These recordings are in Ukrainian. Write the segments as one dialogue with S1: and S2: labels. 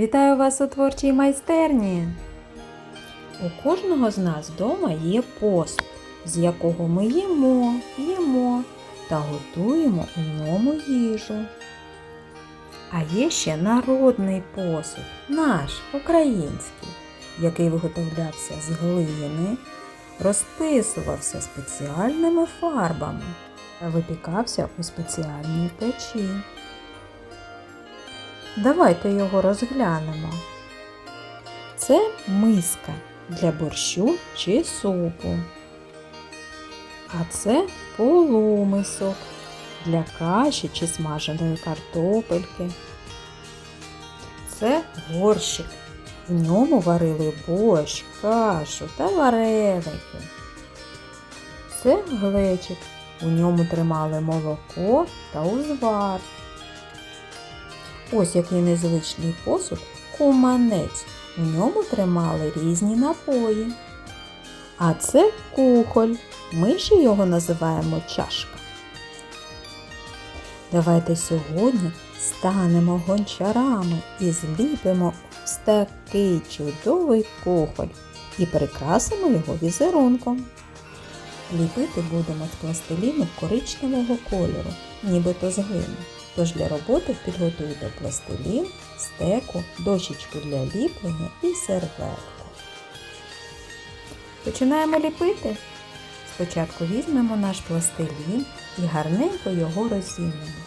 S1: Вітаю вас у творчій майстерні! У кожного з нас вдома є посуд, з якого ми їмо, їмо та готуємо у ньому їжу. А є ще народний посуд, наш український, який виготовлявся з глини, розписувався спеціальними фарбами та випікався у спеціальній печі. Давайте його розглянемо. Це миска для борщу чи супу. А це полумисок для каші чи смаженої картопельки. Це горщик. В ньому варили борщ, кашу та вареники. Це глечик. У ньому тримали молоко та узвар. Ось який незвичний посуд куманець. У ньому тримали різні напої. А це кухоль. Ми ще його називаємо чашка. Давайте сьогодні станемо гончарами і зліпимо ось такий чудовий кухоль і прикрасимо його візерунком. Ліпити будемо з пластиліну коричневого кольору, нібито з глини. Тож для роботи підготуйте пластилін, стеку, дощечку для ліплення і серветку. Починаємо ліпити. Спочатку візьмемо наш пластилін і гарненько його розімнемо.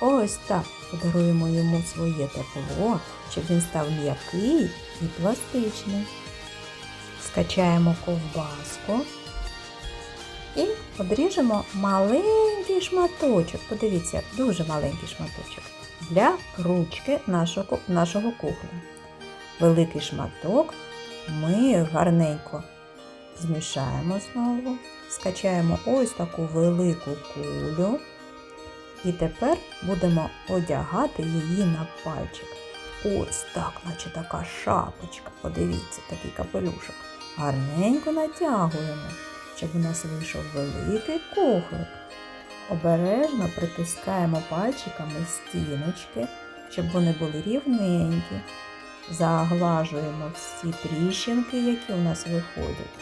S1: Ось так подаруємо йому своє тепло, щоб він став м'який і пластичний. Скачаємо ковбаску і одріжемо маленький шматочок. Подивіться, дуже маленький шматочок для ручки нашого, нашого кухля. Великий шматок ми гарненько змішаємо знову, скачаємо ось таку велику кулю. І тепер будемо одягати її на пальчик. Ось так, наче така шапочка. Подивіться, такий капелюшок. Гарненько натягуємо, щоб у нас вийшов великий кухлик. Обережно притискаємо пальчиками стіночки, щоб вони були рівненькі. Заглажуємо всі тріщинки, які у нас виходять.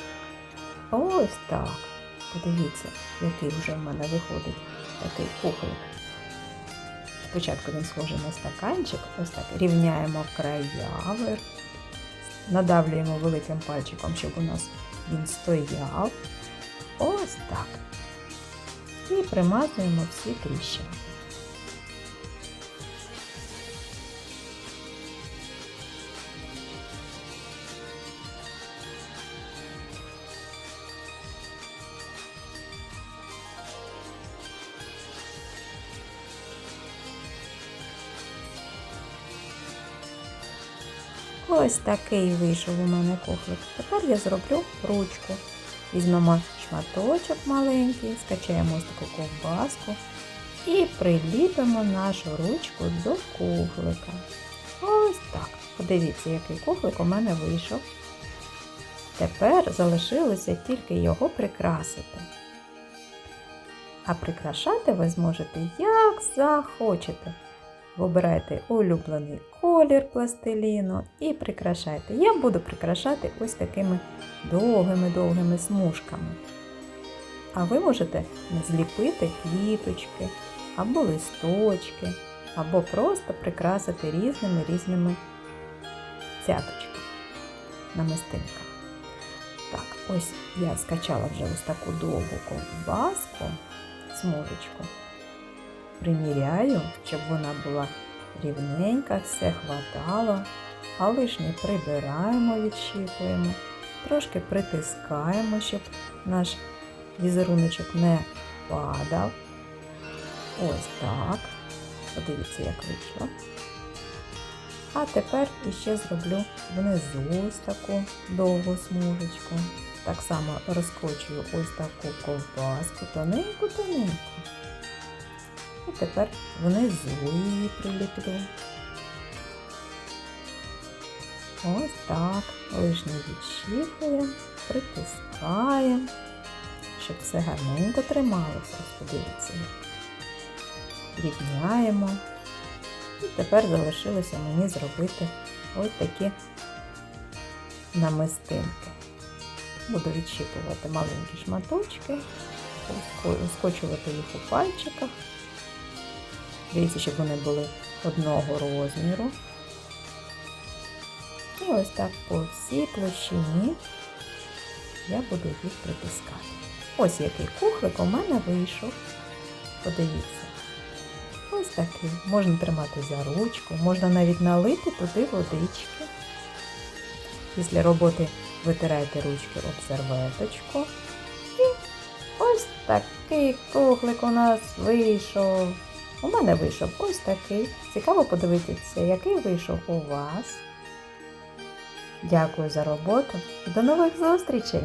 S1: Ось так. Подивіться, який вже в мене виходить такий кухоль. Спочатку він схожий на стаканчик, ось так рівняємо края надавлюємо великим пальчиком, щоб у нас він стояв. Ось так. І примазуємо всі тріщини. Ось такий вийшов у мене кухлик. Тепер я зроблю ручку. Візьмемо шматочок маленький, скачаємо ось таку ковбаску і приліпимо нашу ручку до кухлика. Ось так. Подивіться, який кухлик у мене вийшов. Тепер залишилося тільки його прикрасити. А прикрашати ви зможете як захочете. Вибирайте улюблений колір пластиліну і прикрашайте. Я буду прикрашати ось такими довгими-довгими смужками. А ви можете зліпити квіточки або листочки, або просто прикрасити різними різними цяточками намистинками. Так, ось я скачала вже ось таку довгу ковбаску, смужечку приміряю, щоб вона була рівненька, все хватало, а лишнє прибираємо, відщіпуємо, трошки притискаємо, щоб наш візеруночок не падав. Ось так. Подивіться, як вийшло. А тепер іще зроблю внизу ось таку довгу смужечку. Так само розкочую ось таку ковбаску, тоненьку-тоненьку. І тепер внизу її приліплю. Ось так. Лишнє відщіпуємо, притискаємо, щоб все гарненько трималося. Подивіться. Рівняємо. І тепер залишилося мені зробити ось такі намистинки. Буду відщипувати маленькі шматочки, ускочувати їх у пальчиках. Дивіться, щоб вони були одного розміру. І ось так по всій площині я буду їх притискати. Ось який кухлик у мене вийшов. Подивіться. Ось такий. Можна тримати за ручку, можна навіть налити туди водички. Після роботи витирайте ручки об серветочку. І ось такий кухлик у нас вийшов. У мене вийшов ось такий. Цікаво подивитися, який вийшов у вас. Дякую за роботу до нових зустрічей!